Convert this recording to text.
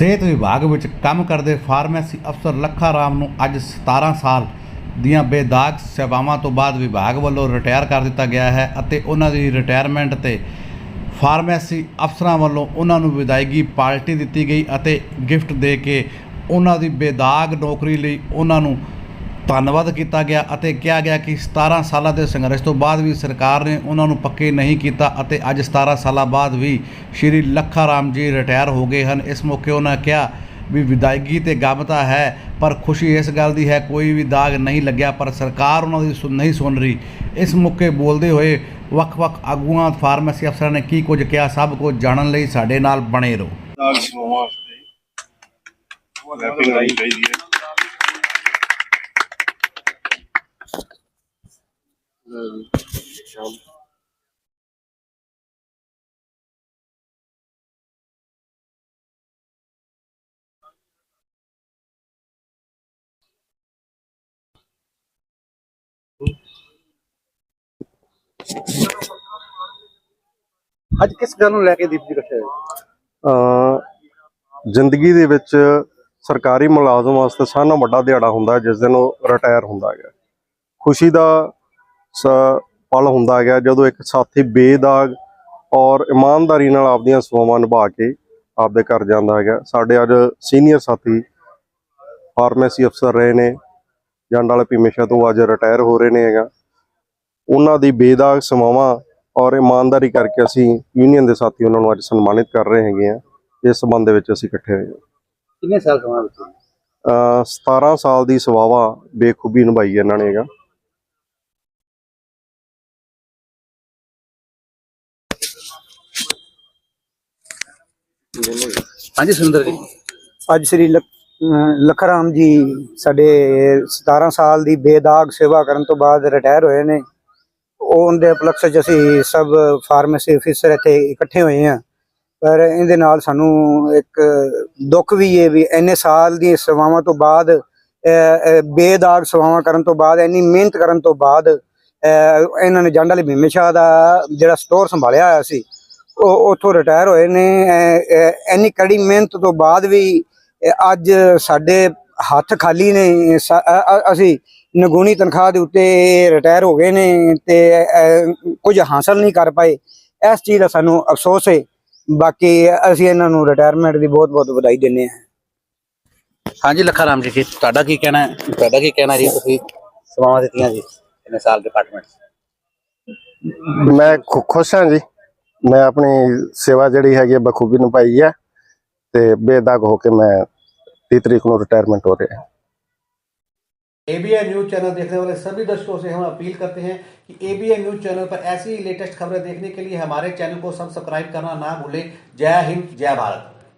ਸਿਹਤ ਵਿਭਾਗ ਵਿੱਚ ਕੰਮ ਕਰਦੇ ਫਾਰਮੇਸੀ ਅਫਸਰ ਲੱਖਾ ਰਾਮ ਨੂੰ ਅੱਜ 17 ਸਾਲ ਦੀਆਂ ਬੇਦਾਗ ਸੇਵਾਵਾਂ ਤੋਂ ਬਾਅਦ ਵਿਭਾਗ ਵੱਲੋਂ ਰਿਟਾਇਰ ਕਰ ਦਿੱਤਾ ਗਿਆ ਹੈ ਅਤੇ ਉਹਨਾਂ ਦੀ ਰਿਟਾਇਰਮੈਂਟ ਤੇ ਫਾਰਮੇਸੀ ਅਫਸਰਾਂ ਵੱਲੋਂ ਉਹਨਾਂ ਨੂੰ ਵਿਦਾਇਗੀ ਪਾਰਟੀ ਦਿੱਤੀ ਗਈ ਅਤੇ ਗਿਫਟ ਦੇ ਕੇ ਉਹਨਾਂ ਦੀ ਬੇਦਾਗ ਨੌਕਰੀ ਲਈ ਉਹਨਾਂ ਨੂੰ ਧੰਨਵਾਦ ਕੀਤਾ ਗਿਆ ਅਤੇ ਕਿਹਾ ਗਿਆ ਕਿ 17 ਸਾਲਾਂ ਦੇ ਸੰਘਰਸ਼ ਤੋਂ ਬਾਅਦ ਵੀ ਸਰਕਾਰ ਨੇ ਉਹਨਾਂ ਨੂੰ ਪੱਕੇ ਨਹੀਂ ਕੀਤਾ ਅਤੇ ਅੱਜ 17 ਸਾਲਾਂ ਬਾਅਦ ਵੀ ਸ਼੍ਰੀ ਲੱਖਾ ਰਾਮ ਜੀ ਰਿਟਾਇਰ ਹੋ ਗਏ ਹਨ। ਇਸ ਮੌਕੇ ਉਹਨਾਂ ਕਿਹਾ ਵੀ ਵਿਦਾਇਗੀ ਤੇ ਗਮ ਹੈ, ਪਰ ਖੁਸ਼ੀ ਇਸ ਗੱਲ ਦੀ ਹੈ, ਕੋਈ ਵੀ ਦਾਗ ਨਹੀਂ ਲੱਗਿਆ, ਪਰ ਸਰਕਾਰ ਉਹਨਾਂ ਦੀ ਸੁਣ ਨਹੀਂ ਸੁਣ ਰਹੀ। ਇਸ ਮੌਕੇ ਬੋਲਦੇ ਹੋਏ ਵੱਖ-ਵੱਖ ਆਗੂਆਂ, ਫਾਰਮੇਸੀ ਅਫਸਰਾਂ ਨੇ ਕੀ ਕੁਝ ਕਿਹਾ, ਸਭ ਕੁਝ ਜਾਣਨ ਲਈ ਸਾਡੇ ਨਾਲ ਬਣੇ ਰਹੋ। ਨਾਲ ਸਮੂਹਾਂ ਵਾਸਤੇ। ਉਹ ਰੈਪਿੰਗ ਆਈ ਚਾਹੀਦੀ ਹੈ ਸ਼ਾਮ ਅੱਜ ਕਿਸ ਗੱਲ ਨੂੰ ਲੈ ਕੇ ਦੀਪ ਜੀ ਇਕੱਠੇ ਹੋਏ? ਜ਼ਿੰਦਗੀ ਦੇ ਵਿੱਚ ਸਰਕਾਰੀ ਮੁਲਾਜ਼ਮ ਵਾਸਤੇ ਸਾਰਿਆਂ ਨਾਲੋਂ ਵੱਡਾ ਦਿਹਾੜਾ ਹੁੰਦਾ ਜਿਸ ਦਿਨ ਉਹ ਰਿਟਾਇਰ ਹੁੰਦਾ ਹੈ ਖੁਸ਼ੀ ਦਾ ਪਲ ਹੁੰਦਾ ਹੈ ਜਦੋਂ ਇੱਕ ਸਾਥੀ ਬੇਦਾਗ ਔਰ ਇਮਾਨਦਾਰੀ ਨਾਲ ਆਪਦੀਆਂ ਸੇਵਾਵਾਂ ਨਿਭਾ ਕੇ ਆਪਦੇ ਘਰ ਜਾਂਦਾ ਹੈਗਾ। ਸਾਡੇ ਅੱਜ ਸੀਨੀਅਰ ਸਾਥੀ ਫਾਰਮੇਸੀ ਅਫਸਰ ਰਹੇ ਨੇ ਜੰਡ ਵਾਲੇ ਭੀਮੇਸ਼ਾ ਤੋਂ ਅੱਜ ਰਿਟਾਇਰ ਹੋ ਰਹੇ ਨੇ ਹੈਗਾ। ਉਹਨਾਂ ਦੀ ਬੇਦਾਗ ਸੇਵਾਵਾਂ ਔਰ ਇਮਾਨਦਾਰੀ ਕਰਕੇ ਅਸੀਂ ਯੂਨੀਅਨ ਦੇ ਸਾਥੀ ਉਹਨਾਂ ਨੂੰ ਅੱਜ ਸਨਮਾਨਿਤ ਕਰ ਰਹੇ ਹੈਗੇ ਆ ਇਸ ਸਬੰਧ ਦੇ ਵਿੱਚ ਅਸੀਂ ਇਕੱਠੇ ਹੋਏ ਹਾਂ। ਕਿੰਨੇ ਸਾਲ ਵਿੱਚ ਅਹ 17 ਸਾਲ ਦੀ ਸੇਵਾਵਾ ਬੇਖੂਬੀ ਨਿਭਾਈ ਇਹਨਾਂ ਨੇ ਹੈਗਾ। ਹਾਂਜੀ, ਸੁਰਿੰਦਰ ਜੀ। ਅੱਜ ਸ੍ਰੀ ਲਖਰਾਮ ਜੀ ਸਾਡੇ 17 ਸਾਲ ਦੀ ਬੇਦਾਗ ਸੇਵਾ ਕਰਨ ਤੋਂ ਬਾਅਦ ਰਿਟਾਇਰ ਹੋਏ ਨੇ। ਉਹਦੇ ਉਪਲਕਸ਼ 'ਚ ਅਸੀਂ ਸਭ ਫਾਰਮੇਸੀ ਅਫੀਸਰ ਇੱਥੇ ਇਕੱਠੇ ਹੋਏ ਆ ਪਰ ਇਹਦੇ ਨਾਲ ਸਾਨੂੰ ਇੱਕ ਦੁੱਖ ਵੀ ਇਹ ਵੀ ਇੰਨੇ ਸਾਲ ਦੀ ਸੇਵਾਵਾਂ ਤੋਂ ਬਾਅਦ ਬੇਦਾਗ ਸੇਵਾਵਾਂ ਕਰਨ ਤੋਂ ਬਾਅਦ, ਇੰਨੀ ਮਿਹਨਤ ਕਰਨ ਤੋਂ ਬਾਅਦ ਇਹਨਾਂ ਨੇ ਜੰਡ ਵਾਲੀ ਭੀਮੇ ਸ਼ਾਹ ਦਾ ਜਿਹੜਾ ਸਟੋਰ ਸੰਭਾਲਿਆ ਹੋਇਆ ਸੀ ਉਹ ਉੱਥੋਂ ਰਿਟਾਇਰ ਹੋਏ ਨੇ। ਅਹ, ਕੜੀ ਮਿਹਨਤ ਤੋਂ ਬਾਅਦ ਵੀ ਅੱਜ ਸਾਡੇ ਹੱਥ ਖਾਲੀ ਨੇ। ਅਸੀਂ ਨਗੂਣੀ ਤਨਖਾਹ ਦੇ ਉੱਤੇ ਰਿਟਾਇਰ ਹੋ ਗਏ ਨੇ ਤੇ ਕੁਝ ਹਾਸਲ ਨਹੀਂ ਕਰ ਪਾਏ। ਇਸ ਚੀਜ਼ ਦਾ ਸਾਨੂੰ ਅਫਸੋਸ ਹੈ ਬਾਕੀ ਅਸੀਂ ਇਹਨਾਂ ਨੂੰ ਰਿਟਾਇਰਮੈਂਟ ਦੀ ਬਹੁਤ ਬਹੁਤ ਵਧਾਈ ਦਿੰਦੇ ਹਾਂ। ਹਾਂਜੀ ਲੱਖਾ ਰਾਮ ਜੀ ਕੀ ਤੁਹਾਡਾ ਕੀ ਕਹਿਣਾ ਹੈ? ਤੁਹਾਡਾ ਕੀ ਕਹਿਣਾ ਜੀ? ਤੁਸੀਂ ਸੇਵਾਵਾਂ ਦਿੱਤੀਆਂ ਜੀ। इन साल डिपार्टमेंट्स ਮੈਂ ਖੁ- ਖੁਸ਼ ਹਾਂ ਜੀ ਮੈਂ ਆਪਣੀ ਸੇਵਾ ਜਿਹੜੀ ਹੈਗੀ ਹੈ ਬਖੂਬੀ ਨਿਭਾਈ ਹੈ ਤੇ ਬੇਦਾਗ ਹੋ ਕੇ ਮੈਂ 30 ਤਰੀਕ ਨੂੰ ਰਿਟਾਇਰਮੈਂਟ ਹੋ ਰਿਹਾ एबीएन न्यूज चैनल देखने वाले सभी दर्शकों से हम अपील करते हैं कि एबीएन न्यूज चैनल पर ऐसी ही लेटेस्ट खबरें देखने के लिए हमारे चैनल को सब्सक्राइब करना ना भूलें जय हिंद जय भारत